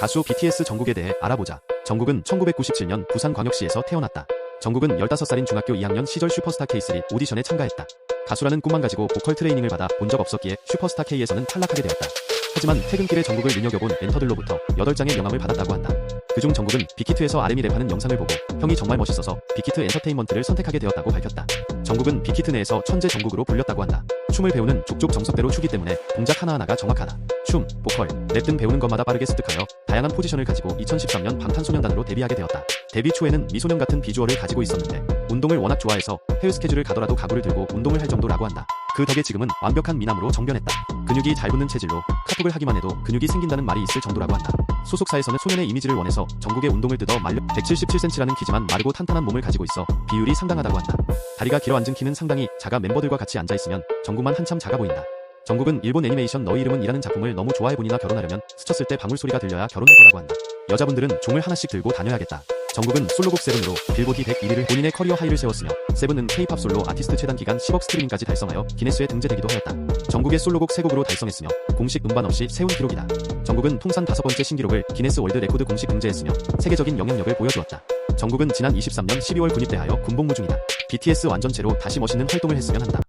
가수 BTS 정국에 대해 알아보자. 정국은 1997년 부산광역시에서 태어났다. 정국은 15살인 중학교 2학년 시절 슈퍼스타 K3 오디션에 참가했다. 가수라는 꿈만 가지고 보컬 트레이닝을 받아 본 적 없었기에 슈퍼스타 K에서는 탈락하게 되었다. 하지만 퇴근길에 정국을 눈여겨본 멘터들로부터 8장의 명함을 받았다고 한다. 그중 정국은 빅히트에서 RM이 랩하는 영상을 보고 형이 정말 멋있어서 빅히트 엔터테인먼트를 선택하게 되었다고 밝혔다. 정국은 빅히트 내에서 천재 정국으로 불렸다고 한다. 춤을 배우는 족족 정석대로 추기 때문에 동작 하나하나가 정확하다. 춤, 보컬, 랩 등 배우는 것마다 빠르게 습득하여 다양한 포지션을 가지고 2013년 방탄소년단으로 데뷔하게 되었다. 데뷔 초에는 미소년 같은 비주얼을 가지고 있었는데 운동을 워낙 좋아해서 해외 스케줄을 가더라도 가구를 들고 운동을 할 정도라고 한다. 그 덕에 지금은 완벽한 미남으로 정변했다. 근육이 잘 붙는 체질로 카톡을 하기만 해도 근육이 생긴다는 말이 있을 정도라고 한다. 소속사에서는 소년의 이미지를 원해서 전국의 운동을 뜯어 말려 177cm라는 키지만 마르고 탄탄한 몸을 가지고 있어 비율이 상당하다고 한다. 다리가 길어 앉은 키는 상당히 작아 멤버들과 같이 앉아 있으면 정국만 한참 작아 보인다. 정국은 일본 애니메이션 너의 이름은 이라는 작품을 너무 좋아해 본이나 결혼하려면 스쳤을 때 방울 소리가 들려야 결혼할 거라고 한다. 여자분들은 종을 하나씩 들고 다녀야겠다. 정국은 솔로곡 세븐으로 빌보드 101위를 본인의 커리어 하이를 세웠으며 세븐은 K-팝 솔로 아티스트 최단 기간 10억 스트리밍까지 달성하여 기네스에 등재되기도 하였다. 정국의 솔로곡 3곡으로 달성했으며 공식 음반 없이 세운 기록이다. 정국은 통산 다섯 번째 신기록을 기네스 월드 레코드 공식 등재했으며 세계적인 영향력을 보여주었다. 정국은 지난 23년 12월 군입대하여 군복무 중이다. BTS 완전체로 다시 멋있는 활동을 했으면 한다.